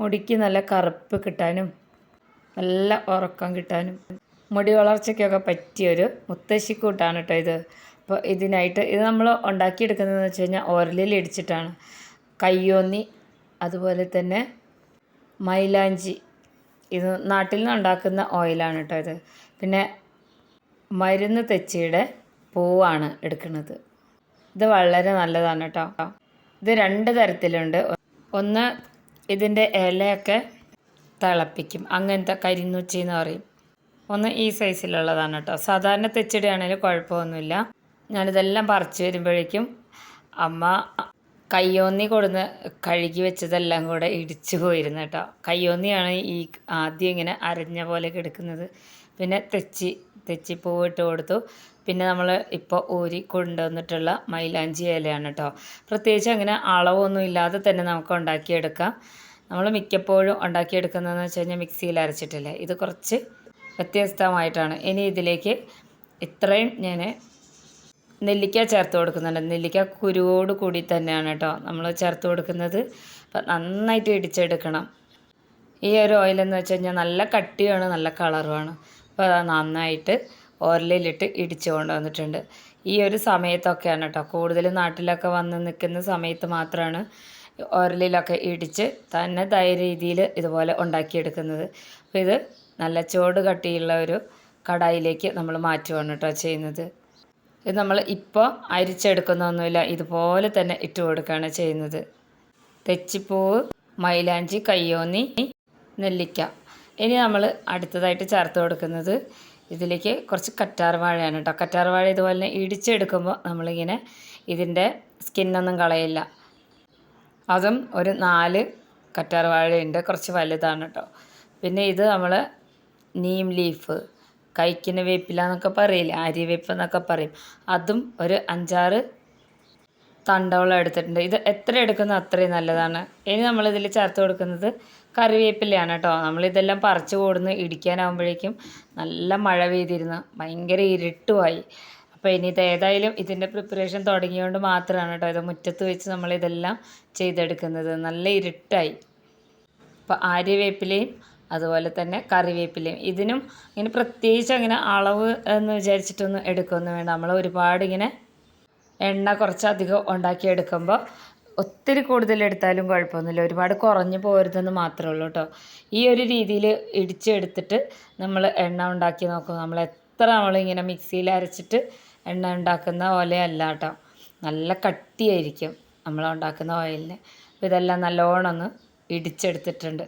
മുടിക്ക് നല്ല കറുപ്പ് കിട്ടാനും നല്ല ഉറക്കം കിട്ടാനും. മുടി വളർച്ചയ്ക്കൊക്കെ പറ്റിയൊരു മുത്തശ്ശിക്കൂട്ടാണ് കേട്ടോ ഇത്. അപ്പോൾ ഇതിനായിട്ട് ഇത് നമ്മൾ ഉണ്ടാക്കിയെടുക്കുന്നതെന്ന് വെച്ച് കഴിഞ്ഞാൽ ഓരലിൽ ഇടിച്ചിട്ടാണ്. കയ്യോന്നി അതുപോലെ തന്നെ മൈലാഞ്ചി. ഇത് നാട്ടിൽ നിന്ന് ഉണ്ടാക്കുന്ന ഓയിലാണ് കേട്ടോ ഇത്. പിന്നെ മരുന്ന് തെച്ചിയുടെ പൂവാണ് എടുക്കുന്നത്. ഇത് വളരെ നല്ലതാണ് കേട്ടോ. ഇത് രണ്ട് തരത്തിലുണ്ട്. ഒന്ന് ഇതിന്റെ ഇലയൊക്കെ തിളപ്പിക്കും. അങ്ങനത്തെ കരിന്നുച്ചി എന്ന് പറയും. ഒന്ന് ഈ സൈസിലുള്ളതാണ് കേട്ടോ. സാധാരണ തെച്ചിടുകയാണെങ്കിലും കുഴപ്പമൊന്നുമില്ല. ഞാനിതെല്ലാം പറിച്ച് വരുമ്പോഴേക്കും അമ്മ കയ്യോന്നി കൊടുന്ന് കഴുകി വെച്ചതെല്ലാം കൂടെ ഇടിച്ചു പോയിരുന്നു കേട്ടോ. കയ്യോന്നിയാണ് ഈ ആദ്യം ഇങ്ങനെ അരഞ്ഞ പോലെ കിടക്കുന്നത്. പിന്നെ തെച്ചി തെച്ചിപ്പൂവ് ഇട്ട് കൊടുത്തു. പിന്നെ നമ്മൾ ഇപ്പോൾ ഊരി കൊണ്ടുവന്നിട്ടുള്ള മൈലാഞ്ചി ഇലയാണ് കേട്ടോ പ്രത്യേകിച്ച് അങ്ങനെ അളവൊന്നും ഇല്ലാതെ തന്നെ നമുക്ക് ഉണ്ടാക്കിയെടുക്കാം. നമ്മൾ മിക്കപ്പോഴും ഉണ്ടാക്കിയെടുക്കുന്നതെന്ന് വെച്ച് കഴിഞ്ഞാൽ മിക്സിയിൽ അരച്ചിട്ടില്ലേ? ഇത് കുറച്ച് വ്യത്യസ്തമായിട്ടാണ്. ഇനി ഇതിലേക്ക് ഇത്രയും ഞാൻ നെല്ലിക്ക ചേർത്ത് കൊടുക്കുന്നുണ്ട്. നെല്ലിക്ക കുരുവോട് കൂടി തന്നെയാണ് കേട്ടോ നമ്മൾ ചേർത്ത് കൊടുക്കുന്നത്. അപ്പം നന്നായിട്ട് ഇടിച്ചെടുക്കണം. ഈ ഒരു ഓയിലെന്ന് വെച്ച് കഴിഞ്ഞാൽ നല്ല കട്ടിയാണ് നല്ല കളറുമാണ്. അപ്പോൾ അത് നന്നായിട്ട് ഓരലിലിട്ട് ഇടിച്ച് കൊണ്ടുവന്നിട്ടുണ്ട് ഈ ഒരു സമയത്തൊക്കെയാണ് കേട്ടോ കൂടുതലും നാട്ടിലൊക്കെ വന്ന് നിൽക്കുന്ന സമയത്ത് മാത്രമാണ് ഓരലിലൊക്കെ ഇടിച്ച് തന്നെ തയ രീതിയിൽ ഇതുപോലെ ഉണ്ടാക്കിയെടുക്കുന്നത്. അപ്പോൾ ഇത് നല്ല ചോട് കട്ടിയുള്ള ഒരു കടായിലേക്ക് നമ്മൾ മാറ്റുകയാണ് കേട്ടോ ചെയ്യുന്നത്. ഇത് നമ്മൾ ഇപ്പോൾ അരിച്ചെടുക്കുന്നൊന്നുമില്ല ഇതുപോലെ തന്നെ ഇട്ട് കൊടുക്കുകയാണ് ചെയ്യുന്നത്. തെച്ചിപ്പൂവ് മൈലാഞ്ചി കയ്യോന്നി നെല്ലിക്ക. ഇനി നമ്മൾ അടുത്തതായിട്ട് ചേർത്ത് കൊടുക്കുന്നത് ഇതിലേക്ക് കുറച്ച് കറ്റാർ വാഴയാണ് കേട്ടോ. കറ്റാർ വാഴ ഇതുപോലെ തന്നെ ഇടിച്ചെടുക്കുമ്പോൾ നമ്മളിങ്ങനെ ഇതിന്റെ സ്കിന്നൊന്നും കളയില്ല. അതും ഒരു നാല് കറ്റാർ വാഴയുണ്ട്. കുറച്ച് വലുതാണ് കേട്ടോ. പിന്നെ ഇത് നമ്മൾ നീം ലീഫ് കഴിക്കുന്ന വേപ്പില എന്നൊക്കെ അരി വേപ്പ് എന്നൊക്കെ പറയും. അതും ഒരു അഞ്ചാറ് തണ്ടോളം എടുത്തിട്ടുണ്ട്. ഇത് എത്ര എടുക്കുന്നോ അത്രയും നല്ലതാണ്. ഇനി നമ്മളിതിൽ ചേർത്ത് കൊടുക്കുന്നത് കറിവേപ്പിലയാണ് കേട്ടോ. നമ്മളിതെല്ലാം പറിച്ചു കൊടുന്ന് ഇടിക്കാനാകുമ്പോഴേക്കും നല്ല മഴ പെയ്തിരുന്നു. ഭയങ്കര ഇരുട്ടുമായി. അപ്പോൾ ഇനി ഇത് ഏതായാലും ഇതിന്റെ പ്രിപ്പറേഷൻ തുടങ്ങിയതുകൊണ്ട് മാത്രമാണ് കേട്ടോ ഇത് മുറ്റത്ത് വെച്ച് നമ്മളിതെല്ലാം ചെയ്തെടുക്കുന്നത്. നല്ല ഇരുട്ടായി. അപ്പോൾ ആര്യവേപ്പിലയും അതുപോലെ തന്നെ കറിവേപ്പിലയും. ഇതിനും ഇങ്ങനെ പ്രത്യേകിച്ച് അങ്ങനെ അളവ് എന്ന് വിചാരിച്ചിട്ടൊന്നും എടുക്കുമെന്ന് വേണ്ട. നമ്മൾ ഒരുപാട് ഇങ്ങനെ എണ്ണ കുറച്ചധികം ഉണ്ടാക്കിയെടുക്കുമ്പോൾ ഒത്തിരി കൂടുതൽ എടുത്താലും കുഴപ്പമൊന്നുമില്ല. ഒരുപാട് കുറഞ്ഞു പോരുതെന്ന് മാത്രമേ ഉള്ളൂ കേട്ടോ. ഈ ഒരു രീതിയിൽ ഇടിച്ചെടുത്തിട്ട് നമ്മൾ എണ്ണ ഉണ്ടാക്കി നോക്കും. നമ്മൾ എത്ര നമ്മളിങ്ങനെ മിക്സിയിൽ അരച്ചിട്ട് എണ്ണ ഉണ്ടാക്കുന്ന ഓലയല്ല കേട്ടോ. നല്ല കട്ടിയായിരിക്കും നമ്മൾ ഉണ്ടാക്കുന്ന ഓയിലിന്. അപ്പോൾ ഇതെല്ലാം നല്ലോണം ഒന്ന് ഇടിച്ചെടുത്തിട്ടുണ്ട്.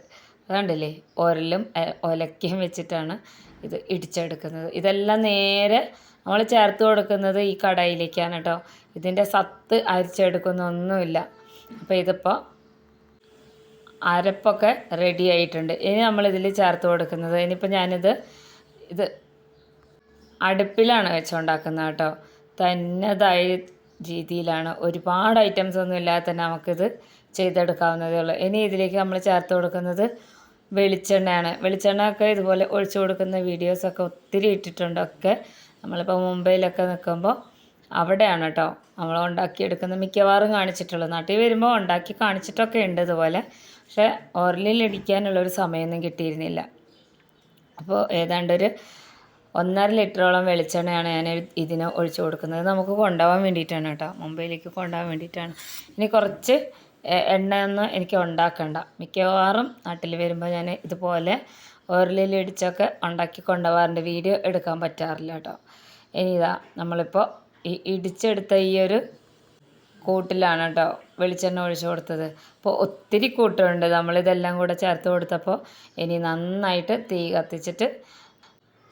അതുകൊണ്ടില്ലേ ഓരലും ഒലക്കയും വെച്ചിട്ടാണ് ഇത് ഇടിച്ചെടുക്കുന്നത്. ഇതെല്ലാം നേരെ നമ്മൾ ചേർത്ത് കൊടുക്കുന്നത് ഈ കടയിലേക്കാണ് കേട്ടോ. ഇതിന്റെ സത്ത് അരിച്ചെടുക്കുന്നൊന്നുമില്ല അപ്പോൾ ഇതിപ്പോൾ അരപ്പൊക്കെ റെഡി ആയിട്ടുണ്ട്. ഇനി നമ്മളിതിൽ ചേർത്ത് കൊടുക്കുന്നത്. ഇനിയിപ്പോൾ ഞാനിത് ഇത് അടുപ്പിലാണ് വെച്ചുണ്ടാക്കുന്നത് കേട്ടോ. തന്നതായ രീതിയിലാണ്. ഒരുപാട് ഐറ്റംസ് ഒന്നും ഇല്ലാതെ തന്നെ നമുക്കിത് ചെയ്തെടുക്കാവുന്നതേ ഉള്ളൂ. ഇനി ഇതിലേക്ക് നമ്മൾ ചേർത്ത് കൊടുക്കുന്നത് വെളിച്ചെണ്ണയാണ്. വെളിച്ചെണ്ണ ഒക്കെ ഇതുപോലെ ഒഴിച്ചു കൊടുക്കുന്ന വീഡിയോസൊക്കെ ഒത്തിരി ഇട്ടിട്ടുണ്ട്. ഒക്കെ നമ്മളിപ്പോൾ മുംബൈയിലൊക്കെ നിൽക്കുമ്പോൾ അവിടെയാണ് കേട്ടോ നമ്മൾ ഉണ്ടാക്കിയെടുക്കുന്ന മിക്കവാറും കാണിച്ചിട്ടുള്ളത്. നാട്ടിൽ വരുമ്പോൾ ഉണ്ടാക്കി കാണിച്ചിട്ടൊക്കെ ഉണ്ട് ഇതുപോലെ. പക്ഷേ ഓർലിൽ ഇടിക്കാനുള്ളൊരു സമയമൊന്നും കിട്ടിയിരുന്നില്ല. അപ്പോൾ ഏതാണ്ടൊരു ഒന്നര ലിറ്ററോളം വെളിച്ചെണ്ണയാണ് ഞാൻ ഇതിന് ഒഴിച്ചു കൊടുക്കുന്നത്. നമുക്ക് കൊണ്ടുപോകാൻ വേണ്ടിയിട്ടാണ് കേട്ടോ മുംബൈയിലേക്ക് കൊണ്ടുപോകാൻ വേണ്ടിയിട്ടാണ്. ഇനി കുറച്ച് എണ്ണയൊന്നും എനിക്ക് ഉണ്ടാക്കണ്ട. മിക്കവാറും നാട്ടിൽ വരുമ്പോൾ ഞാൻ ഇതുപോലെ ഓരലിൽ ഇടിച്ചൊക്കെ ഉണ്ടാക്കി കൊണ്ടുപോകാറുണ്ട്. വീഡിയോ എടുക്കാൻ പറ്റാറില്ല കേട്ടോ. ഇനി ഇതാ നമ്മളിപ്പോൾ ഈ ഇടിച്ചെടുത്ത ഈ ഒരു കൂട്ടിലാണ് കേട്ടോ വെളിച്ചെണ്ണ ഒഴിച്ചു കൊടുത്തത്. അപ്പോൾ ഒത്തിരി കൂട്ടുണ്ട്. നമ്മളിതെല്ലാം കൂടെ ചേർത്ത് കൊടുത്തപ്പോൾ ഇനി നന്നായിട്ട് തീ കത്തിച്ചിട്ട്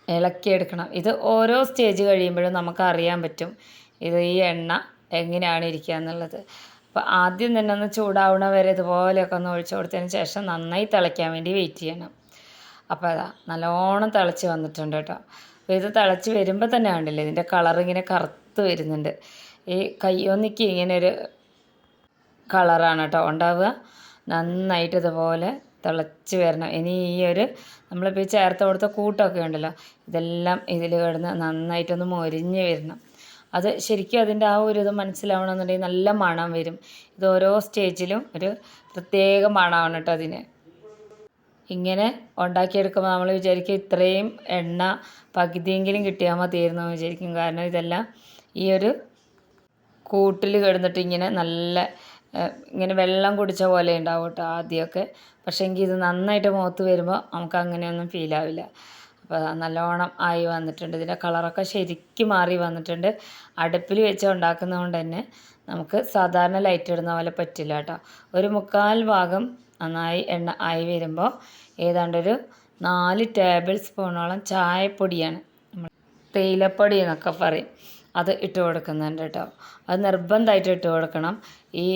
ഇളക്കിയെടുക്കണം. ഇത് ഓരോ സ്റ്റേജ് കഴിയുമ്പോഴും നമുക്ക് അറിയാൻ പറ്റും ഇത് ഈ എണ്ണ എങ്ങനെയാണ് ഇരിക്കുക എന്നുള്ളത്. അപ്പോൾ ആദ്യം തന്നെ ഒന്ന് ചൂടാവണ വരെ ഇതുപോലെയൊക്കെ ഒന്ന് ഒഴിച്ചു കൊടുത്തതിന് ശേഷം നന്നായി തിളയ്ക്കാൻ വേണ്ടി വെയിറ്റ് ചെയ്യണം. അപ്പോൾ അതാ നല്ലോണം തിളച്ച് വന്നിട്ടുണ്ട് കേട്ടോ. അപ്പോൾ ഇത് തിളച്ച് വരുമ്പോൾ തന്നെ കണ്ടില്ലേ ഇതിന്റെ കളറിങ്ങനെ കറുത്ത് വരുന്നുണ്ട്. ഈ കയ്യോന്നിക്ക് ഇങ്ങനെ ഒരു കളറാണ് കേട്ടോ ഉണ്ടാവുക. നന്നായിട്ട് ഇതുപോലെ തിളച്ച് വരണം. ഇനി ഈ ഒരു നമ്മളിപ്പോൾ ഈ ചേർത്ത് കൊടുത്ത കൂട്ടൊക്കെ ഉണ്ടല്ലോ ഇതെല്ലാം ഇതിൽ കിടന്ന് നന്നായിട്ടൊന്ന് മൊരിഞ്ഞ് വരണം. അത് ശരിക്കും അതിന്റെ ആ ഒരു ഇത് മനസ്സിലാവണമെന്നുണ്ടെങ്കിൽ നല്ല മണം വരും. ഇത് ഓരോ സ്റ്റേജിലും ഒരു പ്രത്യേക മണമാണ് കേട്ടോ അതിന്. ഇങ്ങനെ ഉണ്ടാക്കിയെടുക്കുമ്പോൾ നമ്മൾ വിചാരിക്കും ഇത്രയും എണ്ണ പകുതിയെങ്കിലും കിട്ടിയാൽ മതിയായിരുന്നു എന്ന് വിചാരിക്കും. കാരണം ഇതെല്ലാം ഈ ഒരു കൂട്ടിൽ കിടന്നിട്ട് ഇങ്ങനെ നല്ല ഇങ്ങനെ വെള്ളം കുടിച്ച പോലെ ഉണ്ടാവും കേട്ടോ ആദ്യമൊക്കെ. പക്ഷേ എങ്കിൽ ഇത് നന്നായിട്ട് മുഖത്ത് വരുമ്പോൾ നമുക്ക് അങ്ങനെയൊന്നും ഫീൽ ആവില്ല. അപ്പോൾ നല്ലോണം ആയി വന്നിട്ടുണ്ട്. ഇതിന്റെ കളറൊക്കെ ശരിക്കും മാറി വന്നിട്ടുണ്ട്. അടുപ്പിൽ വെച്ച് ഉണ്ടാക്കുന്നതുകൊണ്ട് തന്നെ നമുക്ക് സാധാരണ ലൈറ്റ് ഇടുന്ന പോലെ പറ്റില്ല കേട്ടോ. ഒരു മുക്കാൽ ഭാഗം നന്നായി എണ്ണ ആയി വരുമ്പോൾ ഏതാണ്ടൊരു നാല് ടേബിൾ സ്പൂണോളം ചായപ്പൊടിയാണ് നമ്മൾ തേയിലപ്പൊടി എന്നൊക്കെ പറയും. അത് ഇട്ട് കൊടുക്കുന്നുണ്ട് കേട്ടോ അത് നിർബന്ധമായിട്ട് ഇട്ട് കൊടുക്കണം. ഈ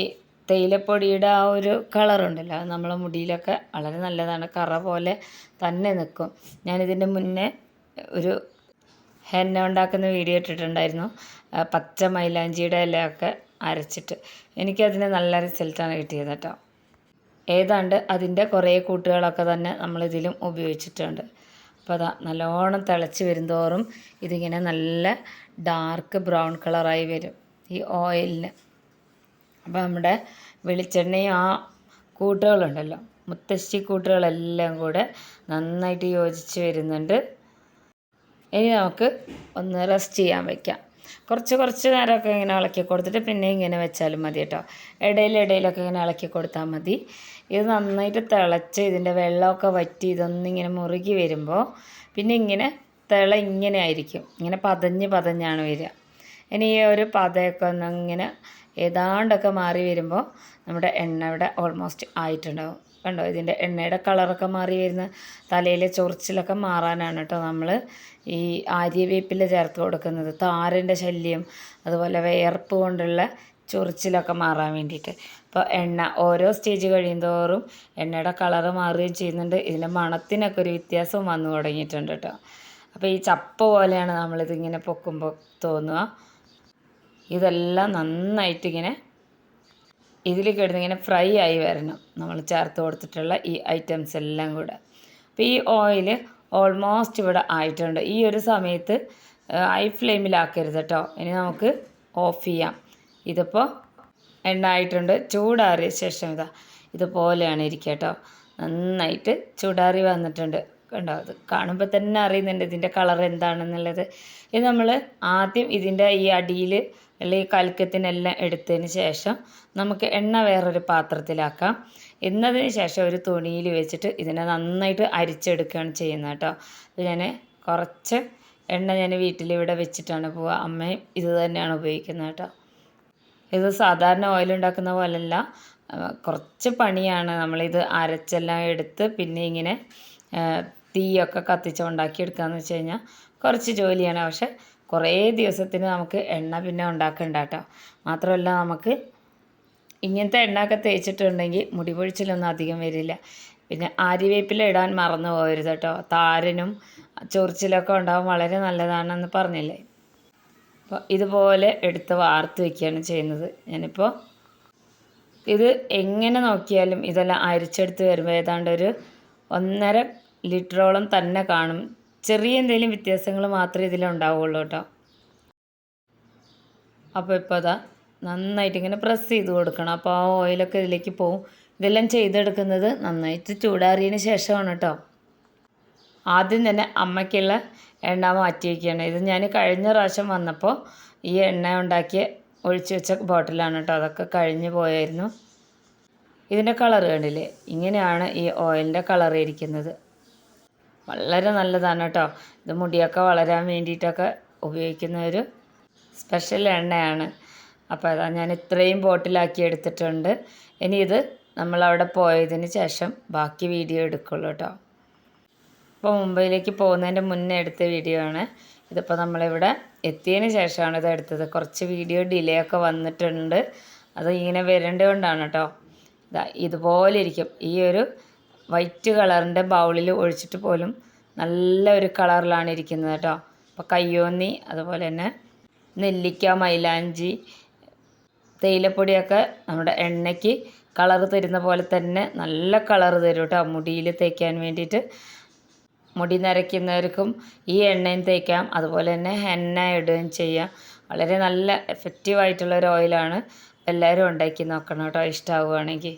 തേയിലപ്പൊടിയുടെ ആ ഒരു കളറുണ്ടല്ലോ അത് നമ്മളെ മുടിയിലൊക്കെ വളരെ നല്ലതാണ്. കറ പോലെ തന്നെ നിൽക്കും ഞാനിതിന്റെ മുന്നേ ഒരു ഹെന്ന ഉണ്ടാക്കുന്ന വീഡിയോ ഇട്ടിട്ടുണ്ടായിരുന്നു. പച്ച മൈലാഞ്ചിയുടെ ഇലയൊക്കെ അരച്ചിട്ട്. എനിക്കതിന് നല്ല റിസൾട്ടാണ് കിട്ടിയത് കേട്ടോ ഏതാണ്ട് അതിന്റെ കുറേ കൂട്ടുകളൊക്കെ തന്നെ നമ്മളിതിലും ഉപയോഗിച്ചിട്ടുണ്ട്. അപ്പോൾ അതാ നല്ലോണം തിളച്ച് വരുന്തോറും ഇതിങ്ങനെ നല്ല ഡാർക്ക് ബ്രൗൺ കളറായി വരും ഈ ഓയിലിന് അപ്പോൾ നമ്മുടെ വെളിച്ചെണ്ണയും ആ കൂട്ടുകളുണ്ടല്ലോ മുത്തശ്ശി കൂട്ടുകളെല്ലാം കൂടെ നന്നായിട്ട് യോജിച്ച് വരുന്നുണ്ട്. ഇനി നമുക്ക് ഒന്ന് റെസ്റ്റ് ചെയ്യാൻ വെക്കാം. കുറച്ച് കുറച്ച് നേരമൊക്കെ ഇങ്ങനെ ഇളക്കി കൊടുത്തിട്ട് പിന്നെ ഇങ്ങനെ വെച്ചാലും മതി കേട്ടോ. ഇടയിൽ ഇടയിലൊക്കെ ഇങ്ങനെ ഇളക്കി കൊടുത്താൽ മതി. ഇത് നന്നായിട്ട് തിളച്ച് ഇതിന്റെ വെള്ളമൊക്കെ വറ്റി ഇതൊന്നിങ്ങനെ മുറുകി വരുമ്പോൾ പിന്നെ ഇങ്ങനെ തിള ഇങ്ങനെ ആയിരിക്കും. ഇങ്ങനെ പതഞ്ഞ് പതഞ്ഞാണ് വരിക. ഇനി ഈ ഒരു പതയൊക്കെ ഒന്ന് ഇങ്ങനെ ഏതാണ്ടൊക്കെ മാറി വരുമ്പോൾ നമ്മുടെ എണ്ണ ഇവിടെ ഓൾമോസ്റ്റ് ആയിട്ടുണ്ടാവും. കണ്ടോ? ഇതിന്റെ എണ്ണയുടെ കളറൊക്കെ മാറി വരുന്ന തലയിലെ ചൊറിച്ചിലൊക്കെ മാറാനാണ് കേട്ടോ നമ്മൾ ഈ ആര്യവേപ്പില ചേർത്ത് കൊടുക്കുന്നത്. താരന്റെ ശല്യം അതുപോലെ വിയർപ്പ് കൊണ്ടുള്ള ചൊറിച്ചിലൊക്കെ മാറാൻ വേണ്ടിയിട്ട്. അപ്പോൾ എണ്ണ ഓരോ സ്റ്റേജ് കഴിയുന്തോറും എണ്ണയുടെ കളറ് മാറുകയും ചെയ്യുന്നുണ്ട്. ഇതിന്റെ മണത്തിനൊക്കെ ഒരു വ്യത്യാസം വന്നു തുടങ്ങിയിട്ടുണ്ട് കേട്ടോ. അപ്പോൾ ഈ ചപ്പ പോലെയാണ് നമ്മളിതിങ്ങനെ പൊക്കുമ്പോൾ തോന്നുക. ഇതെല്ലാം നന്നായിട്ട് ഇങ്ങനെ ഇതിൽ കിടന്ന് ഇങ്ങനെ ഫ്രൈ ആയി വരണം. നമ്മൾ ചേർത്ത് കൊടുത്തിട്ടുള്ള ഈ ഐറ്റംസ് എല്ലാം കൂടെ. അപ്പോൾ ഈ ഓയിൽ ഓൾമോസ്റ്റ് ഇവിടെ ആയിട്ടുണ്ട്. ഈ ഒരു സമയത്ത് ഹൈ ഫ്ലെയിമിലാക്കരുത് കേട്ടോ ഇനി നമുക്ക് ഓഫ് ചെയ്യാം. ഇതിപ്പോൾ എണ്ണ ആയിട്ടുണ്ട് ചൂടാറിയ ശേഷം ഇതാ ഇതുപോലെയാണ് ഇരിക്കുക കേട്ടോ നന്നായിട്ട് ചൂടാറി വന്നിട്ടുണ്ട്. കണ്ടോ? അത് കാണുമ്പോൾ തന്നെ അറിയുന്നുണ്ട് ഇതിന്റെ കളർ എന്താണെന്നുള്ളത്. ഇത് നമ്മൾ ആദ്യം ഇതിന്റെ ഈ അടിയിൽ അല്ലെങ്കിൽ കൽക്കത്തിനെല്ലാം എടുത്തതിന് ശേഷം നമുക്ക് എണ്ണ വേറൊരു പാത്രത്തിലാക്കാം. എന്നതിന് ശേഷം ഒരു തുണിയിൽ വെച്ചിട്ട് ഇതിനെ നന്നായിട്ട് അരിച്ചെടുക്കുകയാണ് ചെയ്യുന്നത് കേട്ടോ. ഞാൻ കുറച്ച് എണ്ണ ഞാൻ വീട്ടിൽ ഇവിടെ വെച്ചിട്ടാണ് പോവുക. അമ്മയും ഇത് തന്നെയാണ് ഉപയോഗിക്കുന്നത് കേട്ടോ. ഇത് സാധാരണ ഓയിൽ ഉണ്ടാക്കുന്ന പോലല്ല. കുറച്ച് പണിയാണ്. നമ്മളിത് അരച്ചെല്ലാം എടുത്ത് പിന്നെ ഇങ്ങനെ തീയൊക്കെ കത്തിച്ച് ഉണ്ടാക്കിയെടുക്കുകയെന്ന് വെച്ച് കഴിഞ്ഞാൽ കുറച്ച് ജോലിയാണ്. പക്ഷെ കുറേ ദിവസത്തിന് നമുക്ക് എണ്ണ പിന്നെ ഉണ്ടാക്കണ്ട കേട്ടോ മാത്രമല്ല നമുക്ക് ഇങ്ങനത്തെ എണ്ണയൊക്കെ തേച്ചിട്ടുണ്ടെങ്കിൽ മുടി പൊഴിച്ചിലൊന്നും അധികം വരില്ല. പിന്നെ ആര്യവേപ്പില ഇടാൻ മറന്നു പോകരുത് കേട്ടോ താരനും ചൊറിച്ചിലൊക്കെ ഉണ്ടാവും വളരെ നല്ലതാണെന്ന് പറഞ്ഞില്ലേ? അപ്പോൾ ഇതുപോലെ എടുത്ത് വാർത്ത് വയ്ക്കുകയാണ് ചെയ്യുന്നത്. ഞാനിപ്പോൾ ഇത് എങ്ങനെ നോക്കിയാലും ഇതെല്ലാം അരിച്ചെടുത്ത് വരുമ്പോൾ ഏതാണ്ട് ഒരു ഒന്നര ലിറ്ററോളം തന്നെ കാണും. ചെറിയ എന്തെങ്കിലും വ്യത്യാസങ്ങൾ മാത്രമേ ഇതിലുണ്ടാവുള്ളൂ കേട്ടോ. അപ്പോൾ ഇപ്പോൾ അതാ നന്നായിട്ട് ഇങ്ങനെ പ്രസ് ചെയ്ത് കൊടുക്കണം. അപ്പോൾ ആ ഓയിലൊക്കെ ഇതിലേക്ക് പോവും. ഇതെല്ലാം ചെയ്തെടുക്കുന്നത് നന്നായിട്ട് ചൂടാറിയതിന് ശേഷമാണ് കേട്ടോ. ആദ്യം തന്നെ അമ്മയ്ക്കുള്ള എണ്ണ മാറ്റി വയ്ക്കുകയാണ് ഇത് ഞാൻ കഴിഞ്ഞ പ്രാവശ്യം വന്നപ്പോൾ ഈ എണ്ണ ഉണ്ടാക്കിയ ഒഴിച്ചു വെച്ച ബോട്ടിലാണ് കേട്ടോ. അതൊക്കെ കഴിഞ്ഞു പോയായിരുന്നു. ഇതിന്റെ കളർ കണ്ടില്ലേ? ഇങ്ങനെയാണ് ഈ ഓയിലിന്റെ കളർ ഇരിക്കുന്നത്. വളരെ നല്ലതാണ് കേട്ടോ ഇത് മുടിയൊക്കെ വളരാൻ വേണ്ടിയിട്ടൊക്കെ ഉപയോഗിക്കുന്ന ഒരു സ്പെഷ്യൽ എണ്ണയാണ്. അപ്പോൾ അതാ ഞാൻ ഇത്രയും ബോട്ടിലാക്കി എടുത്തിട്ടുണ്ട്. ഇനി ഇത് നമ്മൾ അവിടെ പോയതിന് ശേഷം ബാക്കി വീഡിയോ എടുക്കുള്ളൂ കേട്ടോ. ഇപ്പോൾ മുംബൈയിലേക്ക് പോകുന്നതിന്റെ മുന്നേ എടുത്ത വീഡിയോ ആണ്. ഇതിപ്പോൾ നമ്മളിവിടെ എത്തിയതിന് ശേഷമാണ് ഇത് എടുത്തത്. കുറച്ച് വീഡിയോ ഡിലേ ഒക്കെ വന്നിട്ടുണ്ട്. അത് ഇങ്ങനെ വരേണ്ടതുകൊണ്ടാണ് കേട്ടോ. ഇതാ ഇതുപോലെ ഇരിക്കും. ഈ ഒരു വൈറ്റ് കളറിന്റെ ബൗളിൽ ഒഴിച്ചിട്ട് പോലും നല്ല ഒരു കളറിലാണ് ഇരിക്കുന്നത് കേട്ടോ. അപ്പോൾ കയ്യോന്നി അതുപോലെ തന്നെ നെല്ലിക്ക മൈലാഞ്ചി തേയിലപ്പൊടിയൊക്കെ നമ്മുടെ എണ്ണയ്ക്ക് കളർ തരുന്ന പോലെ തന്നെ നല്ല കളർ തരും കേട്ടോ. മുടിയിൽ തേക്കാൻ വേണ്ടിയിട്ട് മുടി നരയ്ക്കുന്നവർക്കും ഈ എണ്ണയും തേക്കാം. അതുപോലെ തന്നെ ഹെന്ന ഇടുകയും ചെയ്യാം. വളരെ നല്ല എഫക്റ്റീവ് ആയിട്ടുള്ള ഒരു ഓയിലാണ് എല്ലാവരും ഉണ്ടാക്കി നോക്കണം കേട്ടോ. ഇഷ്ടമാവുകയാണെങ്കിൽ